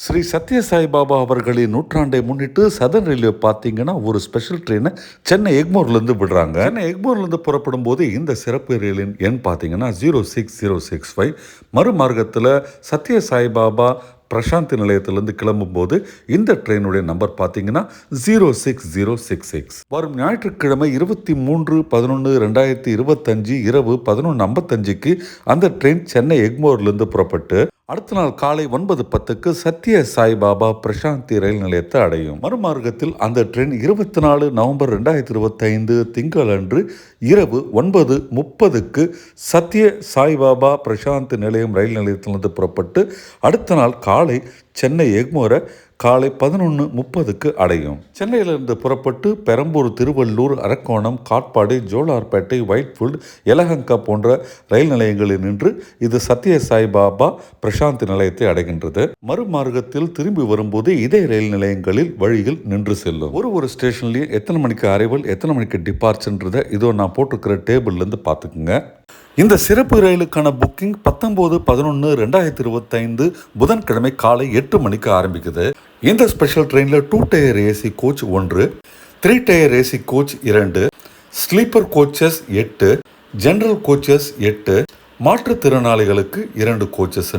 ஸ்ரீ சத்ய சாய்பாபா அவர்களின் நூற்றாண்டை முன்னிட்டு சதன் ரயில்வே பார்த்தீங்கன்னா ஒரு ஸ்பெஷல் ட்ரெயினை சென்னை எக்மோர்லேருந்து விடுறாங்க. சென்னை எக்மோர்லேருந்து புறப்படும் போது இந்த சிறப்பு ரயிலின் எண் பார்த்தீங்கன்னா zero six zero six five மறுமார்க்கத்தில் Sathya Saibaba Prasanthi நிலையத்திலிருந்து கிளம்பும்போது இந்த ட்ரெயினுடைய நம்பர் பார்த்தீங்கன்னா zero six zero six six வரும் ஞாயிற்றுக்கிழமை இருபத்தி மூன்று பதினொன்று ரெண்டாயிரத்தி இருபத்தஞ்சு இரவு பதினொன்று ஐம்பத்தஞ்சுக்கு அந்த ட்ரெயின் சென்னை எக்மோர்லேருந்து புறப்பட்டு அடுத்த நாள் காலை ஒன்பது பத்துக்கு சத்ய சாய்பாபா பிரசாந்தி ரயில் நிலையத்தை அடையும். மறுமார்க்கத்தில் அந்த ட்ரெயின் இருபத்தி நாலு நவம்பர் ரெண்டாயிரத்தி இருபத்தைந்து திங்களன்று இரவு ஒன்பது முப்பதுக்கு சத்ய சாய்பாபா பிரசாந்தி நிலையம் ரயில் நிலையத்திலிருந்து புறப்பட்டு அடுத்த நாள் காலை சென்னை எக்மோரை காலை பதினொன்று முப்பதுக்கு அடையும். சென்னையிலிருந்து புறப்பட்டு பெரம்பூர் திருவள்ளூர் அரக்கோணம் காட்பாடி ஜோலார்பேட்டை ஒயிட்ஃபீல்டு எலஹங்கா போன்ற ரயில் நிலையங்களில் நின்று இது சத்ய சாய்பாபா பிரசாந்தி நிலையத்தை அடைகின்றது. மறுமார்க்கத்தில் திரும்பி வரும்போது இதே ரயில் நிலையங்களில் வழியில் நின்று செல்லும். ஒரு ஒரு ஸ்டேஷன்லேயும் எத்தனை மணிக்கு அரைவல் எத்தனை மணிக்கு டிபார்ச்சர்ன்றதை இதோ நான் போட்டிருக்கிற டேபிள்லேருந்து பார்த்துக்குங்க. இந்த சிறப்பு ரயிலுக்கான புக்கிங் பத்தொன்பது பதினொன்று ரெண்டாயிரத்தி இருபத்தைந்து புதன்கிழமை காலை எட்டு மணிக்கு ஆரம்பிக்குது. இந்த ஸ்பெஷல் ட்ரெயினில் டூ டயர் ஏசி கோச் ஒன்று த்ரீ டயர் ஏசி கோச் இரண்டு ஸ்லீப்பர் கோச்சஸ் எட்டு ஜென்ரல் கோச்சஸ் எட்டு மாற்றுத்திறனாளிகளுக்கு இரண்டு கோச்சஸ்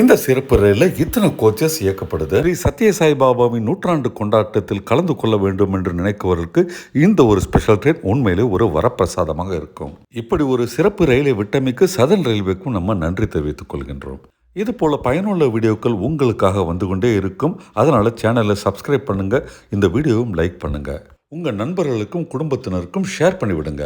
இந்த சிறப்பு ரயிலில் இத்தனை கோச்சஸ் இயக்கப்படுது. ஸ்ரீ சத்ய சாய்பாபாவின் நூற்றாண்டு கொண்டாட்டத்தில் கலந்து கொள்ள வேண்டும் என்று நினைப்பவர்களுக்கு இந்த ஒரு ஸ்பெஷல் ட்ரெயின் உண்மையிலே ஒரு வரப்பிரசாதமாக இருக்கும். இப்படி ஒரு சிறப்பு ரயிலை விட்டமைக்கு சதன் ரயில்வேக்கும் நம்ம நன்றி தெரிவித்துக் கொள்கின்றோம். இது போல பயனுள்ள வீடியோக்கள் உங்களுக்காக வந்து கொண்டே இருக்கும். அதனால் சேனலை சப்ஸ்கிரைப் பண்ணுங்கள் இந்த வீடியோவும் லைக் பண்ணுங்கள் உங்கள் நண்பர்களுக்கும் குடும்பத்தினருக்கும் ஷேர் பண்ணிவிடுங்க.